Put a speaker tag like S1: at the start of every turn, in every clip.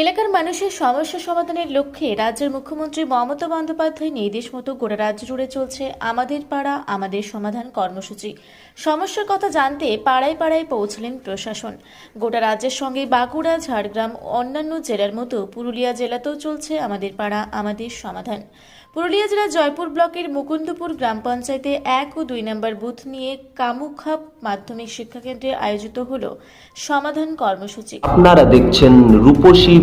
S1: এলাকার মানুষের সমস্যা সমাধানের লক্ষ্যে রাজ্যের মুখ্যমন্ত্রী মমতা বন্দ্যোপাধ্যায় নির্দেশ মতো গোটা রাজ্য জুড়ে চলছে আমাদের পাড়া, আমাদের সমাধান কর্মসূচি। সমস্যার কথা জানতে পাড়ায় পাড়ায় পৌঁছলেন প্রশাসন। গোটা রাজ্যের সঙ্গে বাঁকুড়া, ঝাড়গ্রাম, অন্যান্য জেলার মতো পুরুলিয়া জেলাতেও চলছে আমাদের পাড়া, আমাদের সমাধান। পুরুলিয়া জেলার জয়পুর ব্লকের মুকুন্দপুর গ্রাম পঞ্চায়েতে এক ও দুই নম্বর বুথ নিয়ে কামুখাপ মাধ্যমিক শিক্ষাকেন্দ্রে আয়োজিত হল সমাধান কর্মসূচি।
S2: আপনারা দেখছেন রূপসী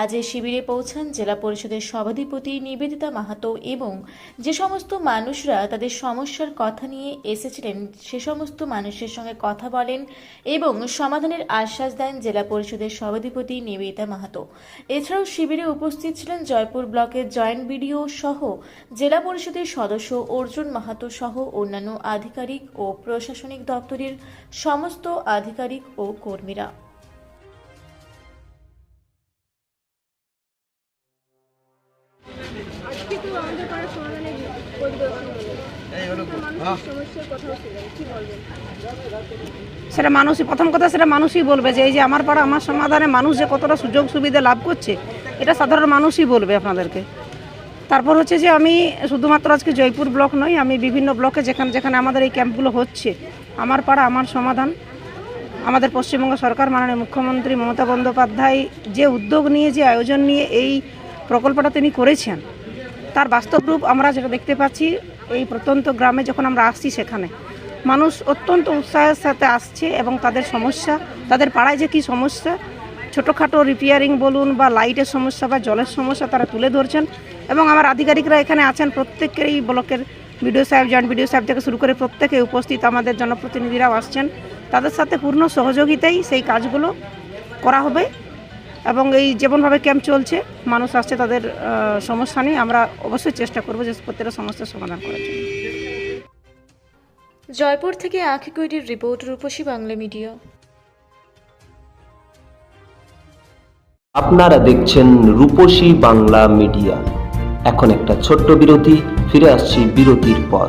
S1: আজ এই শিবিরে পৌঁছান জেলা পরিষদের সভাধিপতি নিবেদিতা মাহাতো এবং যে সমস্ত মানুষরা তাদের সমস্যার কথা নিয়ে এসেছিলেন, সে সমস্ত মানুষের সঙ্গে কথা বলেন এবং সমাধানের আশ্বাস দেন জেলা পরিষদের সভাধিপতি নিবেদিতা মাহাতো। এছাড়াও শিবিরে উপস্থিত ছিলেন জয়পুর ব্লকের জয়েন্ট বিডিও সহ জেলা পরিষদের সদস্য অর্জুন মাহাতো সহ অন্যান্য আধিকারিক ও প্রশাসনিক দপ্তরের সমস্ত আধিকারিক ও কর্মীরা।
S3: আমাদের পাড়ার সমাধানের বলবেন?
S4: সেটা মানুষই প্রথম কথা সেটা মানুষই বলবে যে এই যে আমার পাড়া আমার সমাধানে মানুষ যে কতটা সুযোগ সুবিধা লাভ করছে এটা সাধারণ মানুষই বলবে আপনাদেরকে। তারপর হচ্ছে যে আমি শুধুমাত্র আজকে জয়পুর ব্লক নই আমি বিভিন্ন ব্লকে যেখানে যেখানে আমাদের এই ক্যাম্পগুলো হচ্ছে আমার পাড়া আমার সমাধান আমাদের পশ্চিমবঙ্গ সরকার মাননীয় মুখ্যমন্ত্রী মমতা বন্দ্যোপাধ্যায় যে উদ্যোগ নিয়ে যে আয়োজন নিয়ে এই প্রকল্পটা তিনি করেছেন তার বাস্তব রূপ আমরা যেটা দেখতে পাচ্ছি, এই প্রত্যন্ত গ্রামে যখন আমরা আসছি সেখানে, মানুষ অত্যন্ত উৎসাহের সাথে আসছে এবং তাদের সমস্যা, তাদের পাড়ায় যে কী সমস্যা, ছোটোখাটো রিপেয়ারিং বলুন বা লাইটের সমস্যা বা জলের সমস্যা তারা তুলে ধরছেন এবং আমার আধিকারিকরা এখানে আছেন প্রত্যেকেরই ব্লকের বিডিও সাহেব জয়েন্ট বিডিও সাহেব থেকে শুরু করে প্রত্যেকে উপস্থিত আমাদের জনপ্রতিনিধিরাও আসছেন। তাদের সাথে পূর্ণ সহযোগিতাই সেই কাজগুলো করা হবে। এবং এই যেমনভাবে ক্যাম্প চলছে মানুষ আসছে তাদের সমস্যা নিয়ে আমরা অবশ্যই চেষ্টা করব যে প্রত্যেকটা সমস্যার সমাধান করার জন্য।
S1: জয়পুর থেকে আঁখি কৈরির রিপোর্ট রূপসী বাংলা মিডিয়া।
S2: আপনারা দেখছেন রূপসী বাংলা মিডিয়া। এখন একটা ছোট্ট বিরতি ফিরে আসছি বিরতির পর।